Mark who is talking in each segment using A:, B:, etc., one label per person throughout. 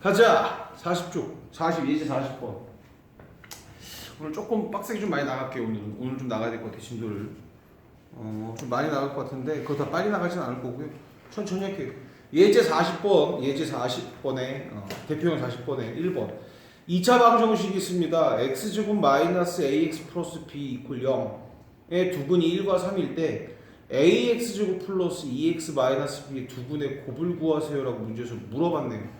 A: 가자. 40쪽 40 예제 40번. 오늘 조금 빡세게 좀 많이 나갈게요 오늘. 오늘 좀 나가야 될 것 같아 진도를. 어 좀 많이 나갈 것 같은데 그거 다 빨리 나가진 않을 거고요. 천천히 할게요. 예제 40번 예제 40번에 어, 대표형 40번에 1번. 2차 방정식이 있습니다. x제곱 마이너스 ax 플러스 b 이퀄 0의 두분이 1과 3일 때 ax제곱 플러스 2x 마이너스 b의 두분의 곱을 구하세요라고 문제에서 물어봤네요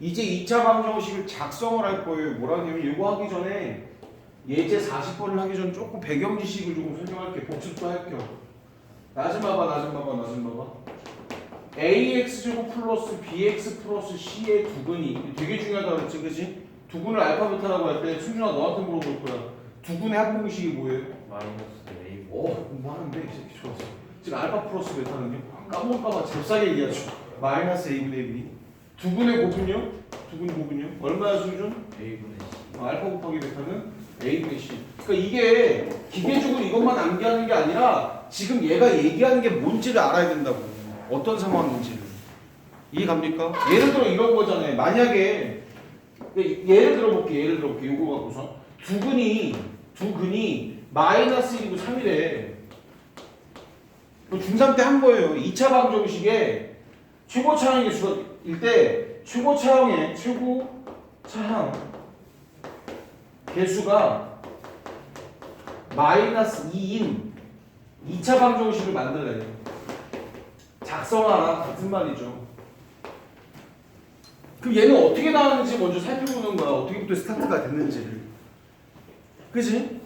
A: 이제 2차 방정식을 작성을 할 거예요. 뭐라 하냐면 이거 하기 전에 예제 40번을 하기 전에 조금 배경 지식을 조금 설명할게. 복습도 할게요. 나 좀 봐봐, 나 좀 봐봐, 나 좀 봐봐. ax 제곱 플러스 bx 플러스 c의 두근이 되게 중요하다 그랬지, 그지? 두근을 알파벳하라고 할 때 승준아 너한테 물어볼 거야. 두근의 합공식이 뭐예요?
B: 마이너스 A
A: 오, 공부하는데 이 새끼 좋았어. 지금 알파 플러스 베타는 게 까먹을까봐 잽싸게 얘기하죠. 마이너스 a분의 b. 두근의 곱은요? 두근 곱은요? 얼마야 수준?
B: A분의 C
A: 어, 알파 곱하기 베타는 a분의 c. 그러니까 이게 기계적으로 이것만 암기하는 게 아니라 지금 얘가 얘기하는 게 뭔지를 알아야 된다고. 어떤 상황인지를. 이해 갑니까? 예를 들어 이런 거잖아요. 만약에 예를 들어볼게. 예를 들어볼게. 요거 갖고서 두 근이 두 근이 마이너스 1이고 3이래. 중3 때 한 거예요. 2차 방정식에 최고 차항 개수일 때 최고 차항의 최고 차항 개수가 마이너스 2인 2차 방정식을 만들래요. 작성하라 같은 말이죠. 그럼 얘는 어떻게 나왔는지 먼저 살펴보는 거야. 어떻게부터 스타트가 됐는지를. 그지?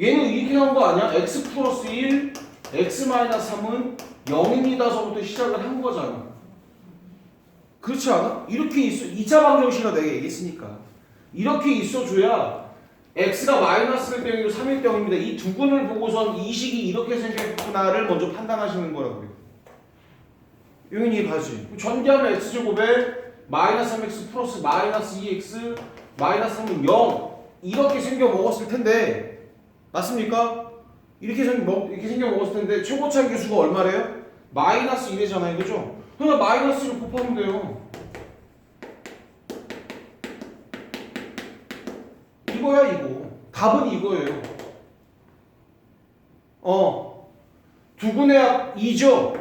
A: 얘는 이렇게 나온 거 아니야? x 플러스 1, x 마이너스 3은 0입니다서부터 시작을 한 거잖아. 그렇지 않아? 이렇게 있어. 2차 방정식이라 내가 얘기했으니까. 이렇게 있어줘야 x가 마이너스 1 0이고 3일 0입니다. 이 두 근을 보고선 이 식이 이렇게 생겼구나를 먼저 판단하시는 거라고요. 여긴 이해가지? 전개하면 x제곱에 마이너스 3x 플러스 마이너스 2x 마이너스 3은 0 이렇게 생겨 먹었을 텐데 맞습니까? 이렇게 생먹 이렇게 생겨 먹었을 텐데 최고차 계수가 얼마래요? 마이너스 1이잖아요, 그죠? 그냥 마이너스를 곱하면 돼요. 이거야 이거. 답은 이거예요. 어. 두분의 합 2죠.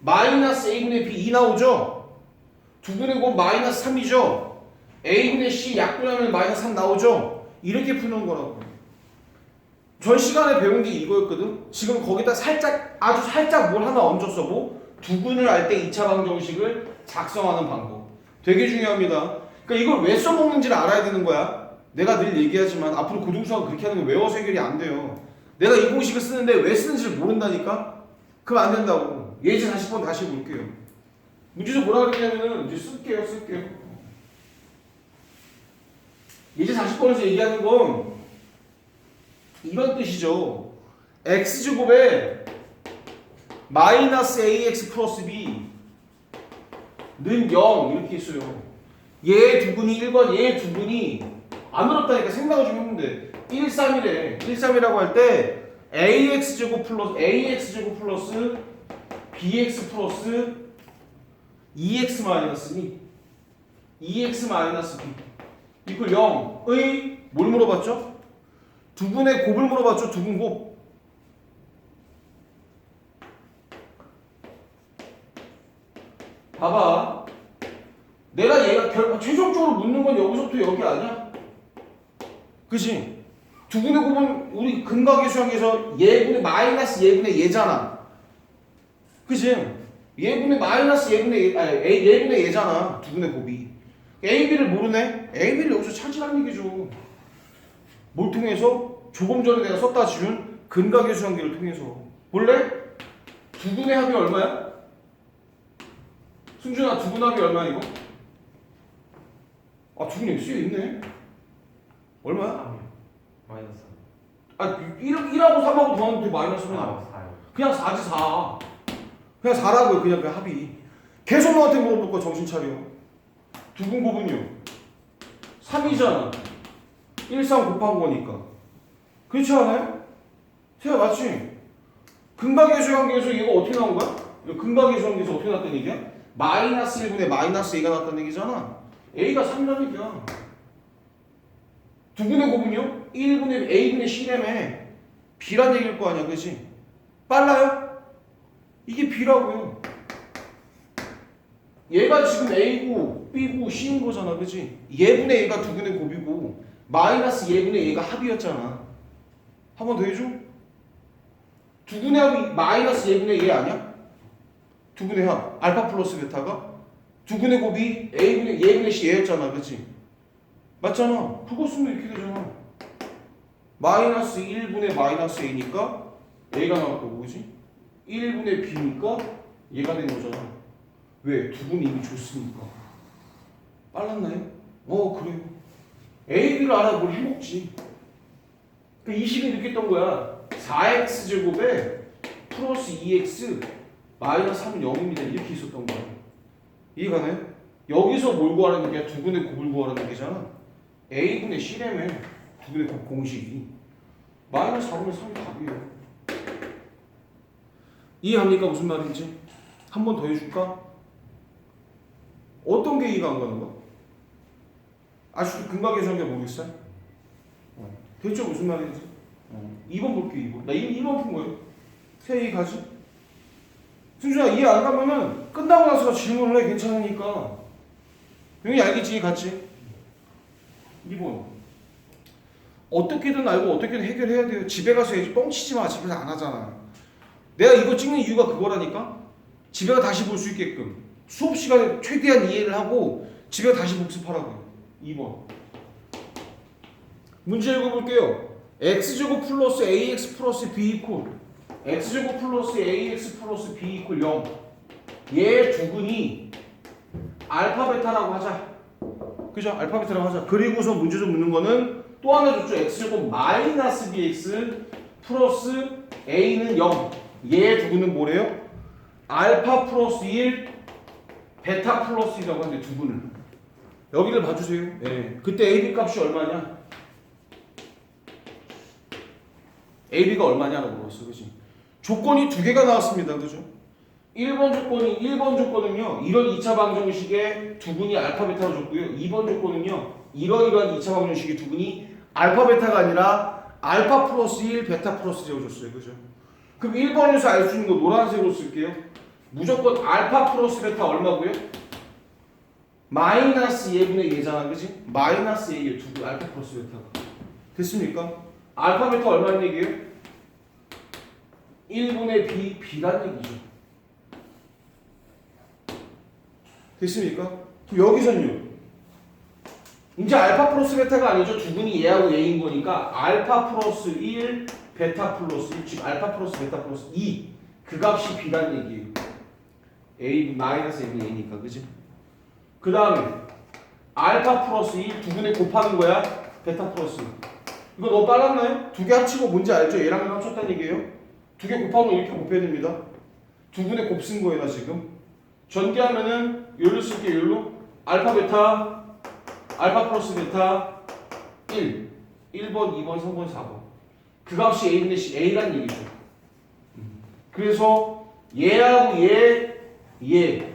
A: 마이너스 a분의 b 2 나오죠. 두분의 곱 마이너스 3이죠. a분의 c 약분하면 마이너스 3 나오죠. 이렇게 푸는 거라고. 전 시간에 배운 게 이거였거든. 지금 거기다 살짝 아주 살짝 뭘 하나 얹었어 뭐 두근을 알 때 2차 방정식을 작성하는 방법. 되게 중요합니다. 그러니까 이걸 왜 써먹는지를 알아야 되는 거야. 내가 늘 얘기하지만 앞으로 고등수학 그렇게 하는 거 외워서 해결이 안 돼요. 내가 이 공식을 쓰는데 왜 쓰는지를 모른다니까? 그럼 안 된다고. 예제 40번 다시 볼게요. 문제에서 뭐라 그랬냐면은 이제 쓸게요, 쓸게요. 예제 40번에서 얘기하는 건 이런 뜻이죠. x제곱에 마이너스 ax 플러스 b는 0 이렇게 있어요. 얘 두 분이 1번, 얘 두 분이 안 어렵다니까 생각을 좀 했는데 1, 3이래. 1, 3이라고 할 때 ax 제곱 플러스 ax 제곱 플러스 bx 플러스 2x 마이너스 b 2x 마이너스 b 이걸 0의 뭘 물어봤죠? 두 분의 곱을 물어봤죠. 두 분 곱. 봐봐. 내가 얘가 결 최종적으로 묻는 건 여기서부터 여기 아니야? 그지? 두 분의 곱은 우리 근각의 수학에서 예분의 마이너스 예분의 예잖아. 그지? 예분의 마이너스 예분의 예, 아니 A- 예분의 예잖아. 두 분의 곱이. A, B를 모르네? A, B를 여기서 찾으라는 얘기죠. 뭘 통해서? 조금 전에 내가 썼다 지운 근각의 수학기를 통해서. 볼래? 두 분의 합이 얼마야? 승준아 두분 합이 얼마야 이거? 아, 두 분의 X에 있네. 얼마야?
B: 마이너스
A: 아, 1, 1하고 3하고 더하면 마이너스면
B: 아 4요
A: 그냥 4지 4. 그냥 4라고요. 그냥 그 합이. 계속 너한테 물어볼 거 정신 차려. 두분 곱은요. 3이잖아. 1, 3 곱한 거니까. 그렇지 않아요? 태야 맞지? 근각의 수관계에서 이거 어떻게 나온 거야? 근각의 수관계에서 어떻게 나왔다는 얘기야? 마이너스 1분의 마이너스 2가 나왔다는 얘기잖아. A가 3이라는 얘기야. 두분의 곱은요? 1분의 A분의 C라며 B란 얘기일 거 아니야, 그지? 빨라요? 이게 B라고요. 얘가 지금 A고 B고 C인 거잖아, 그지? 얘분의 A가 두분의 곱이고 마이너스 얘분의 A가 합이었잖아. 한 번 더 해줘. 두분의 합이 마이너스 얘분의 A 아니야? 두분의 합 알파 플러스 베타가 두분의 곱이 A분의 얘분의 C 얘였잖아, 그지? 맞잖아. 그거 쓰면 이렇게 되잖아. 마이너스 1분의 마이너스 A니까 A가 나올 거고, 그지? 1분의 B니까 얘가 된 거잖아. 왜? 두 분이 이미 줬으니까. 빨랐나요? 어, 그래요. A, B를 알아 뭘 해먹지. 그 20이 느꼈던 거야. 4x 제곱에 플러스 2x 마이너스 3은 0입니다. 이렇게 있었던 거야. 이해가 나요? 여기서 뭘 구하라는 게 두 분의 곱을 구하라는 게잖아. A분의 C라며 두 분의 곱 공식이 마이너스 4분의 3이 답이에요. 이해합니까? 무슨 말인지? 한 번 더 해줄까? 어떤 게 이해가 안 가는 거야? 아직도 한게 모르겠어요? 어. 됐죠? 무슨 말인지? 어. 2번 볼게요, 2번. 나 2, 2번 푼 거예요. 새 이해 가지? 승준아, 이해 안 가면은 끝나고 나서 질문을 해. 괜찮으니까. 형이 알겠지? 같이? 2번. 어떻게든 알고 어떻게든 해결해야 돼요. 집에 가서 해야지. 뻥치지 마. 집에서 안 하잖아. 내가 이거 찍는 이유가 그거라니까? 집에 가 다시 볼 수 있게끔. 수업 시간에 최대한 이해를 하고 집에 가 다시 복습하라고요. 2번. 문제 읽어볼게요. x제곱 플러스 ax 플러스 b 이퀄 x제곱 플러스 ax 플러스 b 이퀄 0. 얘 두근이 알파 베타라고 하자. 그죠? 알파 베타라고 하자. 그리고서 문제 좀 묻는 거는 또 하나 줬죠. x제곱 마이너스 bx 플러스 a는 0. 얘 두근은 뭐래요? 알파 플러스 1 베타 플러스 1이라고 하는데 두근을. 여기를 봐주세요. 예. 그때 AB 값이 얼마냐? AB가 얼마냐고 물었어. 그지? 조건이 두 개가 나왔습니다. 그죠? 1번 조건이 1번 조건은요. 이런 2차 방정식에 두 분이 알파 베타로 줬고요. 2번 조건은요. 이러이러한 2차 방정식의 두 분이 알파 베타가 아니라 알파 플러스 1 베타 플러스 0을 줬어요. 그죠? 그럼 1번에서 알 수 있는 거 노란색으로 쓸게요. 무조건 알파 플러스 베타 얼마고요? 마이너스 예분의 예잖아, 그지? 마이너스 예의 두 개, 알파 플러스 베타가. 됐습니까? 알파 베타 얼마인 얘기예요? 1분의 b, b란 얘기죠. 됐습니까? 그럼 여기서는요. 이제 알파 플러스 베타가 아니죠. 두 분이 얘하고 얘인 거니까 알파 플러스 1, 베타 플러스 1, 즉 알파 플러스 베타 플러스 2. 그 값이 b란 얘기예요. a 마이너스 a는 a니까, 그지? 그 다음에 알파 플러스 1 두 분의 곱하는 거야. 베타 플러스 1. 이거 너무 빨랐나요? 두 개 합치고 뭔지 알죠? 얘랑 얘랑 합쳤다는 얘기예요. 두 개 곱하면 이렇게 곱해야 됩니다. 두 분의 곱쓴 거예요, 나 지금. 전개하면은 요로 쓸게요, 요로. 알파 베타, 알파 플러스 베타 1. 1번, 2번, 3번, 4번. 그 값이 A인데 A란 얘기죠. 음. 그래서 얘하고 얘, 얘.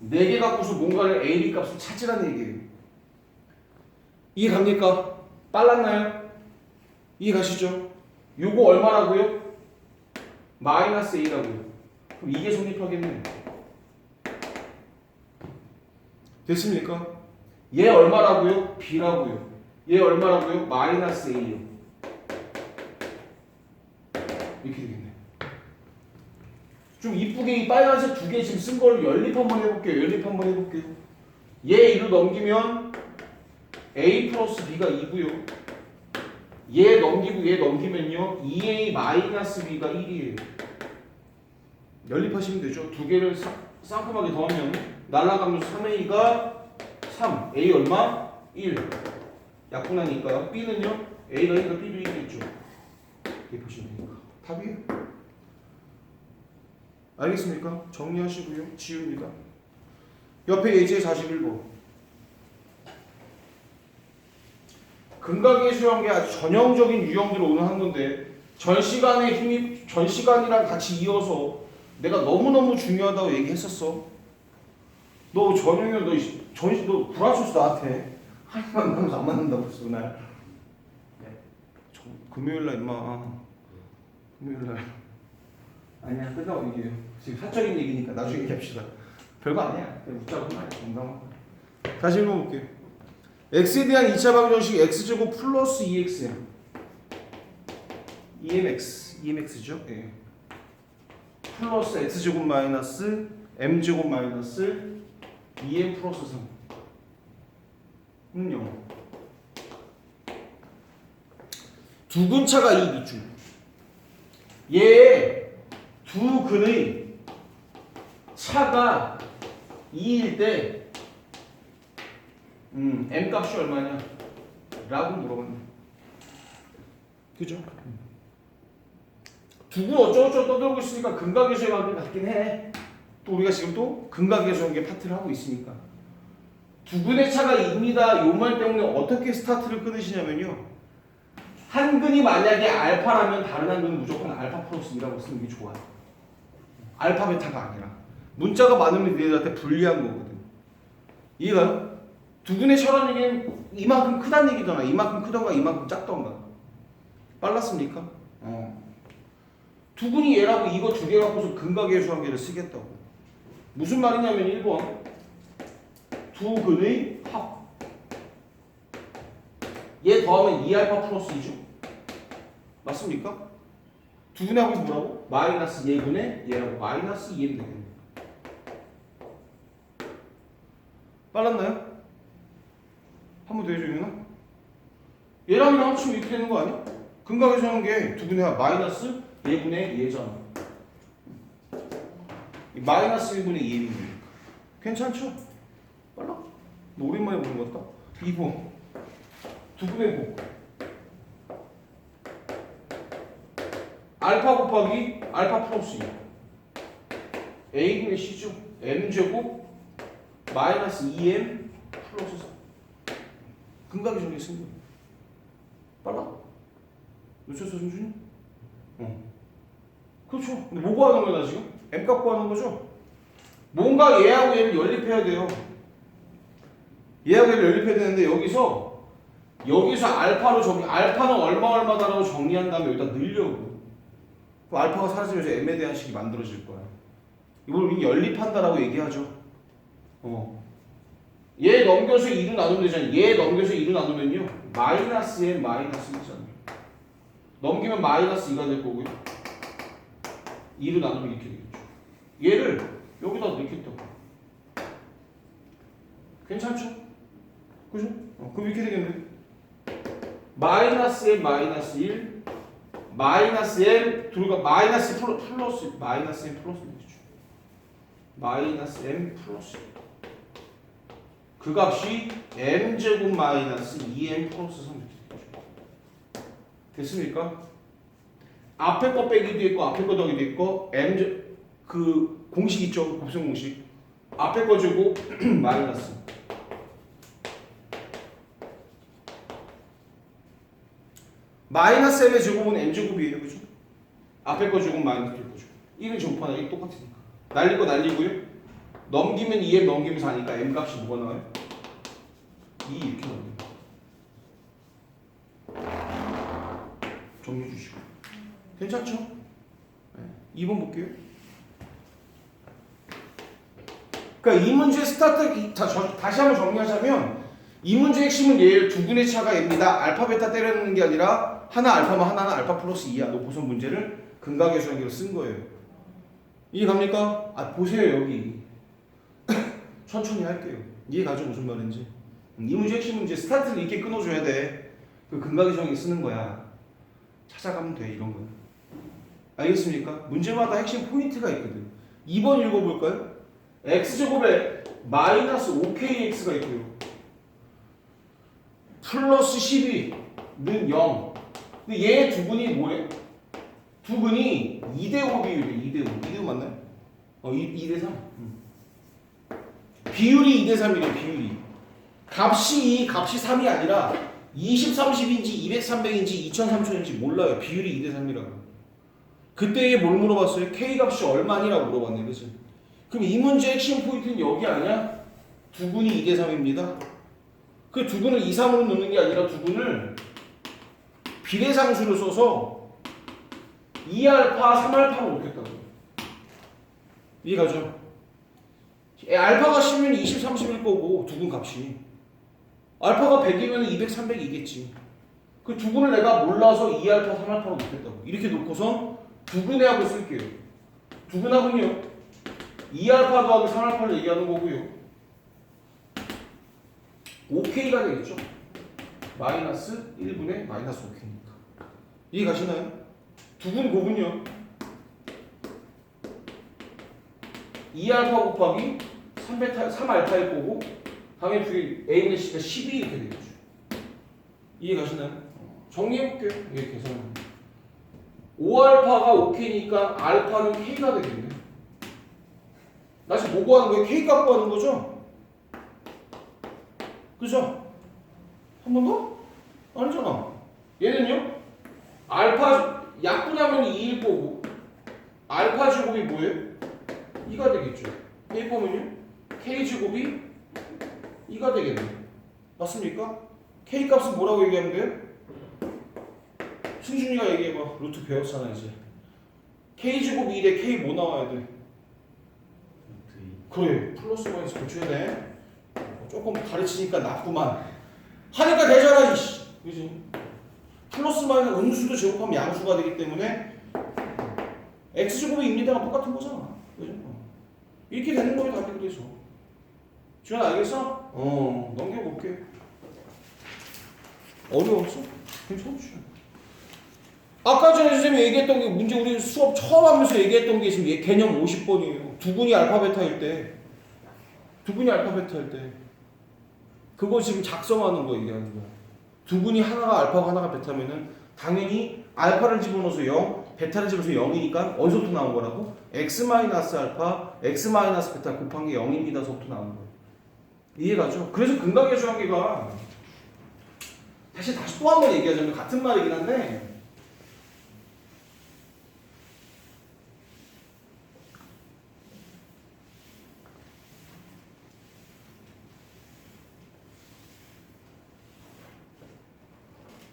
A: 네 개 갖고서 뭔가를 A, B 값을 찾으라는 얘기예요. 이해 갑니까? 빨랐나요? 이해 가시죠? 요거 얼마라고요? 마이너스 A라고요. 그럼 이게 성립하겠네. 됐습니까? 얘 얼마라고요? B라고요. 얘 얼마라고요? 마이너스 A요. 이렇게 되겠네. 좀 이쁘게 이 빨간색 두 개 지금 쓴 걸 연립 한번 해볼게요. 연립 한번 해볼게요. 얘 1을 넘기면 A 플러스 B가 2고요. 얘 넘기고 얘 넘기면요. 2A 마이너스 B가 1이에요. 연립하시면 되죠. 두 개를 쌍- 쌍큼하게 더하면 날라가면서 3A가 3. A 얼마? 1. 약분하니까 B는요. A가 1이니까 B도 1이겠죠. 이렇게 보시면 되니까. 답이에요. 알겠습니까? 정리하시고요. 지웁니다. 옆에 예제 41번. 근각의 수형계 아주 전형적인 유형들을 오늘 한 건데 전 시간에 힘이 전 시간이랑 같이 이어서 내가 너무너무 중요하다고 얘기했었어. 너 전용현 너 이- 전시 너 불화쳤어 나한테? 한만 가면서 안 맞는다고 했어 그날.
B: 네.
A: 저, 금요일 날 임마. 금요일 날. 아니야 끝나고 얘기해요 지금 사적인 얘기니까 나중에 얘기합시다. 별거 아니야. 그냥 웃자고 한 말이야 농담하고. 다시 읽어볼게요 x에 대한 2차 방정식 x제곱 플러스 2x야. EMX EMX죠? 예. 플러스 x제곱 마이너스 m제곱 마이너스 2m 플러스 3은 0 두 근차가 이 밑줄. 얘두 근의 차가 2일 때 음, m 값이 얼마냐? 라고 물어봤네 그죠? 두근 어쩌고저쩌고 떠들고 있으니까 근각에서의 관계 같긴 해. 또 우리가 지금 또 근각에서 게 파트를 하고 있으니까. 두근의 차가 입니다. 요 말 때문에 어떻게 스타트를 끊으시냐면요. 한 근이 만약에 알파라면 다른 한 근은 무조건 알파 플러스 2라고 쓰는 게 좋아요. 알파 베타가 아니라. 문자가 많으면 얘들한테 불리한 거거든. 이해가요? 두근의 차라는 얘기는 이만큼 크다는 얘기잖아. 이만큼 크던가 이만큼 작던가. 빨랐습니까? 어. 두근이 얘라고 이거 두 개 갖고서 근각의 수관계를 쓰겠다고. 무슨 말이냐면 1번 두 근의 합. 얘 더하면 2알파 플러스 2죠. 맞습니까? 두 근의 합이 뭐라고? 마이너스 얘분의 얘라고 마이너스 2m 되겠네. 빨랐나요? 한 번 더 해줘 유나? 얘랑 얘랑 합치면 이렇게 되는 거 아니야? 근각의 수관계 두 근의 합 마이너스 얘분의 얘잖아. 이 마이너스 1분의 2m이니까. 괜찮죠? 빨라? 너 오랜만에 보는 것 같다. 2번. 두 분의 곱. 알파 곱하기 알파 플러스 2. a분의 c죠. m제곱 마이너스 2m 플러스 4. 정리 쓴 거야. 빨라? 놓쳤어, 준준이? 어. 그렇죠. 근데 뭐 구하는 거야, 나 지금? M값 구하는 거죠? 뭔가 얘하고 얘를 연립해야 돼요. 얘하고 얘를 연립해야 되는데 여기서 여기서 알파로 정리, 알파는 얼마 얼마다라고 정리한 다음에 여기다 넣으려고. 그럼 알파가 사라지면서 M에 대한 식이 만들어질 거야. 이걸 우리 연립한다라고 얘기하죠. 어. 얘 넘겨서 2로 나누면 되잖아. 얘 넘겨서 2로 나누면요. 마이너스 M 마이너스 1잖아. 넘기면 마이너스 2가 될 거고요. 2로 나누면 이렇게 되겠죠. 얘를 여기다 넣겠다고. 괜찮죠? 그죠? 어, 그럼 이렇게 되겠네. 마이너스 m 마이너스 1 마이너스 m 둘과 마이너스 플러, 플러스 마이너스 m 플러스 되죠. 마이너스 m 플러스 그 값이 m 제곱 마이너스 2m 플러스 3 이렇게 되죠. 됐습니까? 앞에 거 빼기도 있고 앞에 거 더하기도 있고 m 제, 그 공식 있죠 곱셈 공식 앞에 거 주고 마이너스 마이너스 m의 제곱은 m 제곱이에요 그죠? 앞에 거 제곱 마이너스 뒤에 거 제곱 1은 제곱하나 1 똑같으니까 거 날리고요 넘기면 2m 넘기면 4니까 m 값이 뭐가 나와요? 2 이렇게 나와요 정리해 주시고 괜찮죠? 네. 2번 볼게요. 그러니까 이 문제의 스타트 이- 다, 저- 다시 한번 정리하자면 이 문제의 핵심은 얘두 분의 차가 입니다. 알파 베타 때려넣는 게 아니라 하나 알파면 하나는 알파 플러스 2야. 노고선 문제를 근각의 수학으로 쓴 거예요. 이해 갑니까? 아 보세요 여기. 천천히 할게요. 이해 가죠 무슨 말인지. 이 문제 핵심 문제 스타트를 이렇게 끊어줘야 돼. 그 근각의 수학이 쓰는 거야. 찾아가면 돼 이런 거는. 알겠습니까? 문제마다 핵심 포인트가 있거든. 2번 읽어볼까요? x제곱에 마이너스 5kx가 있고요. 플러스 12는 0. 근데 얘 두 분이 뭐래? 두 분이 2대5 비율이래. 2대5. 2대5 맞나요? 어, 2, 대 3. 비율이 2대 3이래. 비율이. 값이 2, 값이 3이 아니라 20, 30인지 200, 300인지 2000, 3000인지 몰라요. 비율이 2대 3이라고. 그때 뭘 물어봤어요? K 값이 얼마니라고 물어봤네, 그치? 그럼 이 문제의 핵심 포인트는 여기 아니야? 두근이 2대 3입니다. 그 두근을 2, 3으로 넣는 게 아니라 두근을 비례상수를 써서 2알파, 3알파로 놓겠다고. 이해가죠? 에, 알파가 10면 20, 30일 거고 두근 값이 알파가 100이면 200, 300이겠지. 그 두근을 내가 몰라서 2알파, 3알파로 놓겠다고. 이렇게 놓고선 두근해하고 쓸게요. 두근하군요. 2알파 더하기 3알파를 얘기하는 거고요. 5K가 되겠죠. 마이너스 1분의 마이너스 5K니까. 이해 가시나요? 두분 곱은요. 2알파 곱하기 3베타, 3알파일 거고 다음에 그 A분의 C가 12 이렇게 되겠죠. 이해 가시나요? 정리해볼게요. 이게 계산은. 5알파가 5K니까 알파는 K가 되겠네. 나 지금 뭐 구하는 거예요? K 값 구하는 거죠? 그죠? 한 번 더? 아니잖아. 얘는요? 알파 약분하면 2일 거고 알파 제곱이 뭐예요? 2가 되겠죠. 보면요? K 제곱이 2가 되겠네. 맞습니까? K 값은 뭐라고 얘기하면 돼요? 승준이가 얘기해봐. 루트 배웠잖아 이제. K 제곱 2대 K 뭐 나와야 돼?
B: 루트 2
A: 그래 플러스 마이너스 고쳐야 돼 조금 가르치니까 낫구만 하니까 되잖아 이씨 그지 플러스 마이너스 음수도 제곱하면 양수가 되기 때문에 x제곱이 입니다가 똑같은 거잖아 그죠 이렇게 되는 거예요 답이 그래서 지현 알겠어? 어 넘겨볼게 어려웠어? 괜찮지 아까 전에 선생님이 얘기했던 게 문제 우리 수업 처음 하면서 얘기했던 게 지금 얘 개념 50번이에요. 두분이 알파 베타일 때. 두분이 알파 베타일 때. 그거 지금 작성하는 거 얘기하는 거야. 두 분이 하나가 알파고 하나가 베타면은 당연히 알파를 집어넣어서 0, 베타를 집어서 0이니까 어디서부터 나온 거라고? x 마이너스 알파, x 마이너스 베타 곱한 게 0입니다 서부터 나온 거예요. 이해가죠? 그래서 근각의 주한계가 다시 다시 또 한 번 얘기하자면 같은 말이긴 한데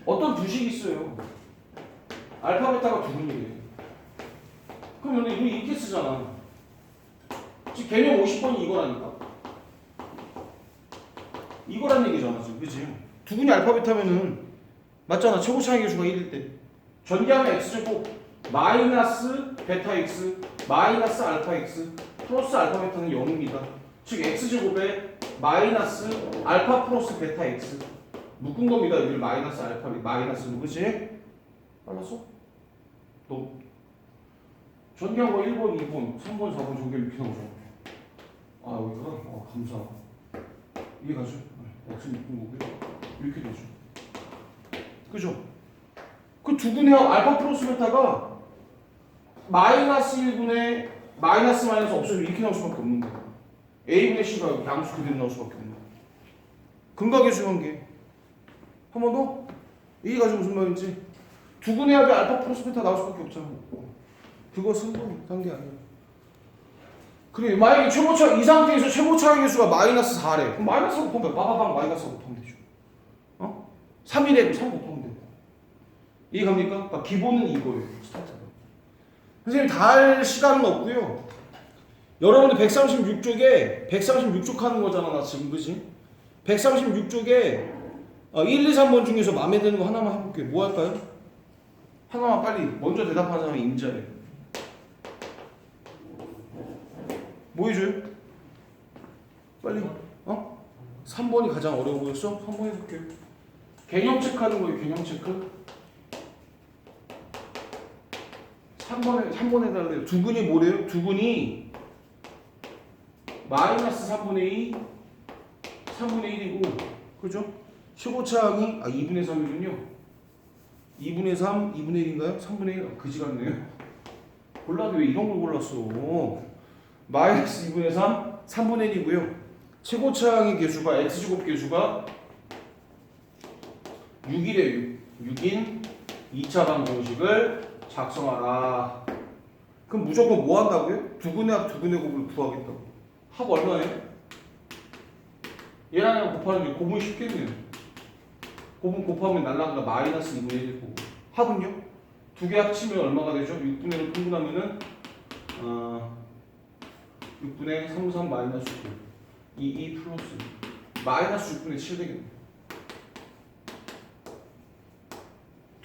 A: 어떤 두식이 있어요. 알파 베타가 두 분이에요. 그럼 근데 이거 이렇게 쓰잖아. 지금 개념 50번이 이거라니까. 이거란 얘기잖아 지금 그치? 두 분이 알파 베타면은 맞잖아 최고차의 개수가 1일 때 전개하면 x제곱 마이너스 베타 x 마이너스 알파 x 플러스 알파 베타는 0입니다. 즉 x제곱에 마이너스 알파 플러스 베타 x 묶은 겁니다. 여기 마이너스 알파 마이너스 그치? 빨랐어? 너 전개한 거 1번, 2번, 3번, 4번 전개 이렇게 나오죠. 아 여기가? 어 감사. 이해 가죠? x 묶은 거고요. 이렇게 되죠. 그죠? 그 두 분의 알파 플러스 베타가 마이너스 1분의 마이너스 마이너스 없어지면 이렇게 나올 수밖에 없는 거야. a분의 c가 양수 그대로 나올 수밖에 없는 거야. 근각의 수관계. 한 번 더? 이게 가지고 무슨 말인지 두 분의 합이 알파 플러스 베타 나올 수밖에 없잖아. 그것은 뭐 단계 아니야. 그래 만약에 최고차 이 상태에서 최고차의 개수가 마이너스 4래. 그럼 마이너스 곱하면 빠바방 마이너스 곱하면 되죠. 어? 3이래 3 곱하면 되고. 이해 갑니까? 그러니까 기본은 이거예요. 스타트가. 선생님 다 할 시간은 없고요. 여러분들 136쪽에 136쪽 하는 거잖아 나 지금 그지? 136쪽에 어, 1, 2, 3번 중에서 마음에 드는 거 하나만 해볼게요. 뭐 할까요? 하나만 빨리 먼저 대답하는 사람이 임자예요. 뭐 해줘요? 빨리 어? 3번이 가장 어려워 보였어? 3번 해볼게요. 개념 체크하는 거예요. 개념 체크. 3번에 3번 해달래요. 두 분이 뭐래요? 두 분이 마이너스 3분의 2, 3분의 1이고 그죠? 최고차항이 아 2분의 3이군요. 2분의 3, 2분의 1인가요? 3분의 1 그지 같네요. 골라도 왜 이런 걸 골랐어? 마이너스 2분의 3, 3분의 1이고요. 최고차항의 개수가 x제곱 개수가 6이래요. 6인 2차 방정식을 작성하라. 그럼 무조건 뭐 한다고요? 두 분의 합, 두 분의 곱을 구하겠다고. 합 얼마예요? 얘랑 얘랑 곱하는 게 곱은 쉽겠네요. 곱은 곱하면 날라가가 마이너스 2분의 1 거고. 합은요? 두 개 합치면 얼마가 되죠? 6분의 1을 분분하면은 어, 6분의 3, 3 마이너스 9 2, 2 플러스 마이너스 6분의 7 되겠네.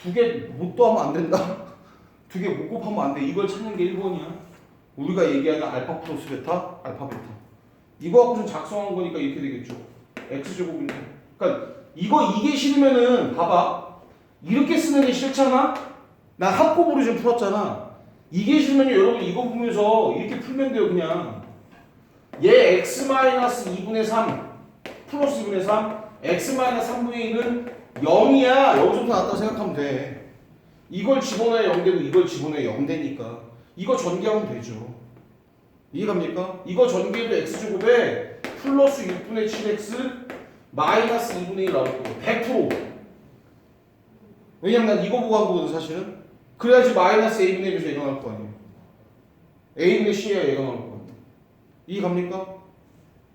A: 두 개 못 더하면 안 된다. 두 개 못 곱하면 안 돼. 이걸 찾는 게 1번이야. 우리가 얘기하는 알파 플러스 베타, 알파 베타. 이거 갖고 좀 작성한 거니까 이렇게 되겠죠. x제곱인데. 그러니까 이거 이게 싫으면은 봐봐. 이렇게 쓰는 게 싫잖아? 나 합곱으로 좀 풀었잖아. 이게 싫으면 여러분 이거 보면서 이렇게 풀면 돼요, 그냥. 얘 x 마이너스 2분의 3 플러스 2분의 3 x 마이너스 3분의 1은 0이야. 여기서부터 나왔다고 생각하면 돼. 이걸 집어넣어야 0 되고 이걸 집어넣어야 0 되니까 이거 전개하면 되죠. 이해갑니까? 이거 전개해도 x제곱에 플러스 6분의 7x 마이너스 2분의 1 나올 거고 100% 왜냐면 난 이거 보고 한 거거든 사실은 그래야지 마이너스 a분의 1에서 얘가 나올 거 아니에요 a분의 c야 얘가 나올 거 이해갑니까?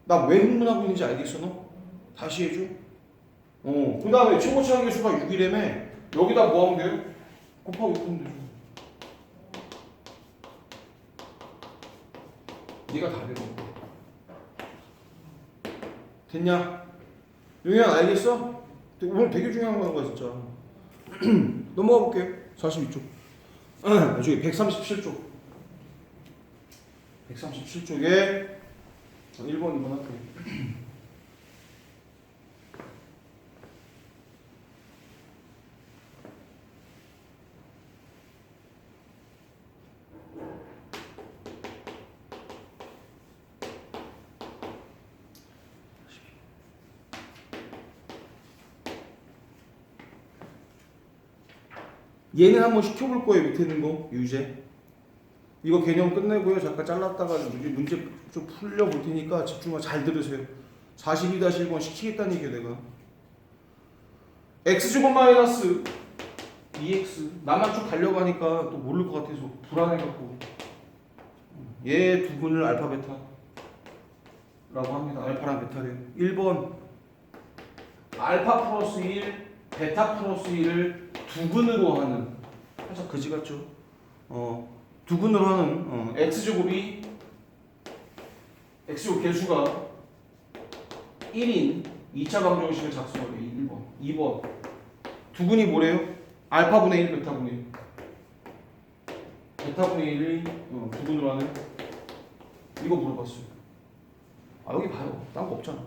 A: 나 왜 흥분하고 있는지 알겠어 너? 다시 해줘 어, 그 다음에 최고치 한계수가 6이라며 여기다 뭐 하면 돼요? 곱하기 6하면 되죠 얘가 답이고 됐냐? 용현 알겠어? 오늘 되게 중요한 거야 진짜 넘어가 볼게요 42쪽 저기 137쪽 137쪽에 1번 2번 할게요 얘는 한번 시켜볼 거예요 밑에 있는 거 유제 이거 개념 끝내고요. 잠깐 잘랐다가 문제, 좀 풀려 볼 테니까 집중하고 잘 들으세요. 42-1번 시키겠다는 얘기야 내가. X제곱 마이너스 2x 나만 쭉 가려고 하니까 또 모를 것 같아서 불안해갖고. 얘 두 분을 알파 베타 라고 합니다. 알파랑 베타래요 1번. 알파 플러스 1 베타 플러스 1을 두 근으로 하는. 살짝 그지 같죠? 어 두근으로 하는 어, x 제곱이 x 제곱 개수가 1인 2차 방정식을 작성하래 1번 2번. 두근이 뭐래요? 알파분의 1 베타분의 1 베타분의 1이 어, 두근으로 하는 이거 물어봤어요. 아 여기 봐요. 딴 거 없잖아.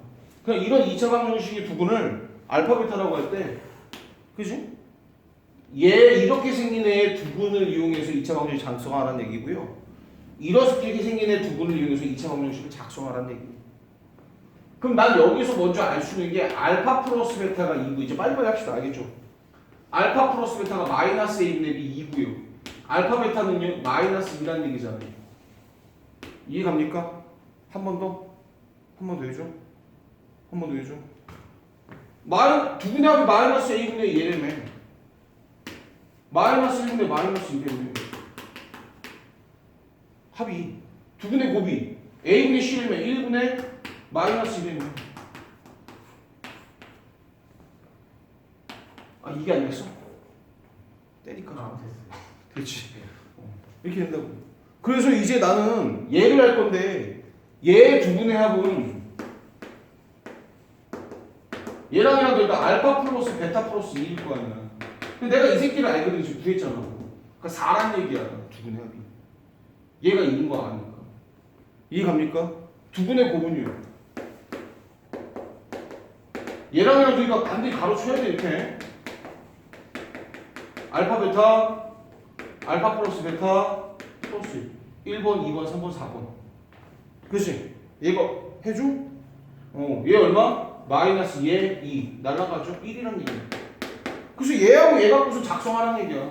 A: 그냥 이런 2차 방정식의 두근을 알파 베타라고 할 때 그지? 얘 이렇게 생긴 애의 두분을 이용해서 2차 방정식 작성하라는 얘기고요. 이렇게 생긴 애 두 분을 이용해서 2차 방정식을 작성하라는 얘기. 그럼 난 여기서 먼저 알 수 있는 게 알파 플러스 베타가 2고 이제 빨리빨리 합시다. 알겠죠? 알파 플러스 베타가 마이너스 A분의 B 2고요. 알파 베타는요 마이너스 2라는 얘기잖아요. 이해 갑니까? 한 번 더? 한 번 더 해줘? 한 번 더 해줘? 마이, 두 분의 합이 마이너스 A분의 얘라며. 마이너스 1분의 마이너스 2분의 합이. 두 분의 곱이. A분의 c면 1분의 마이너스 2분의 아 이게 안 됐어? 때니까.
B: 아 됐어요.
A: 그렇지. 어, 이렇게 된다고. 그래서 이제 나는 얘를 할 건데 얘 두 분의 합은 얘랑 얘랑 그러니까 알파 플러스 베타 플러스 2일 거 아니야 근데 내가 이 새끼를 알거든 지금 구했잖아. 그러니까 4란 얘기야. 두분의 합이. 얘가 있는 거 아니까. 이해 갑니까? 두분의 고분이요. 얘랑 얘랑 우리가 반드시 가로쳐야 돼 이렇게. 알파 베타 알파 플러스 베타 플러스 1번, 2번, 3번, 4번. 그치? 얘가 해줘? 어, 얘 얼마? 마이너스 얘 2. 날라가죠? 1이란 얘기야. 그래서 얘하고 얘 갖고서 작성하라는 얘기야.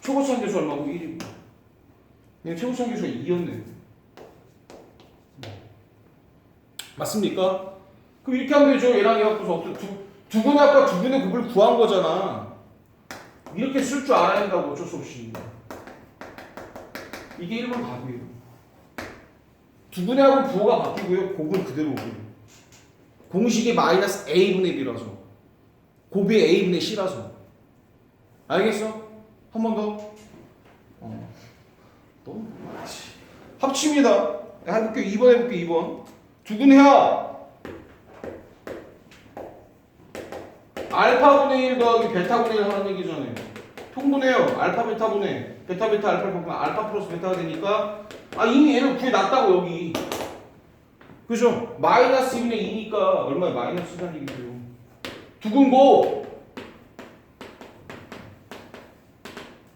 A: 최고치 한계수 얼마고 1이고. 얘 최고치 한계수가 2였네. 맞습니까? 그럼 이렇게 하면 되죠. 얘랑 얘 갖고서 두, 두 분의 합과 두 분의 곱을 구한 거잖아. 이렇게 쓸 줄 알아야 된다고 어쩔 수 없이. 이게 1번 답이에요. 두 분의 합은 부호가 바뀌고요. 곱은 그대로 오고요. 공식이 마이너스 a분의 b라서 곱이 a분의 c라서 알겠어? 한 번 더. 어. 너무 많지. 합칩니다. 해볼게 2번 해볼게 2번. 두근해야 알파분의 1 더하기 베타분의 1 하는 얘기잖아요. 통분해요. 알파 베타분의 베타 베타 알파 바꾸면 알파 플러스 베타가 되니까 아 이미 얘를 구해놨다고 여기. 그죠? 마이너스 1분의 2니까 얼마야 마이너스 1이라는 얘기죠. 두근고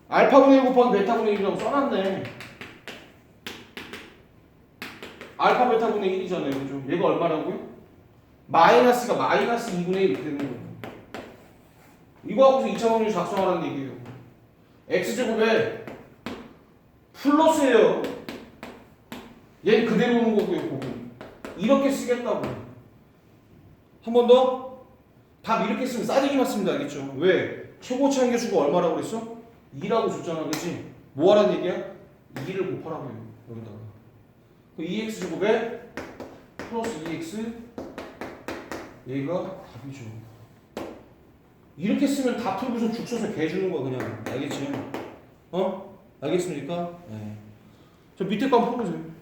A: 알파분의 1 곱하기 베타분의 1이라고 써놨네. 알파 베타분의 1이잖아요. 그죠? 얘가 얼마라고요? 마이너스가 마이너스 2분의 1 이렇게 되는 거예요. 이거 하고서 2차 확률 작성하라는 얘기예요. x제곱에 플러스예요. 얘는 그대로 오는 거고요. 이렇게 쓰겠다고. 한 번 더. 답 이렇게 쓰면 싸대기만 쓰면 알겠죠? 왜? 최고치 한계수가 얼마라고 그랬어? 2라고 줬잖아. 그지? 뭐 하라는 얘기야? 2를 곱하라고 해요. 여기다가. 그 2x 제곱에 플러스 2x 얘가 답이죠. 이렇게 쓰면 다 풀고서 죽 써서 개 주는 거야 그냥 알겠지? 어? 알겠습니까? 네. 저 밑에 거 한번 풀어보세요.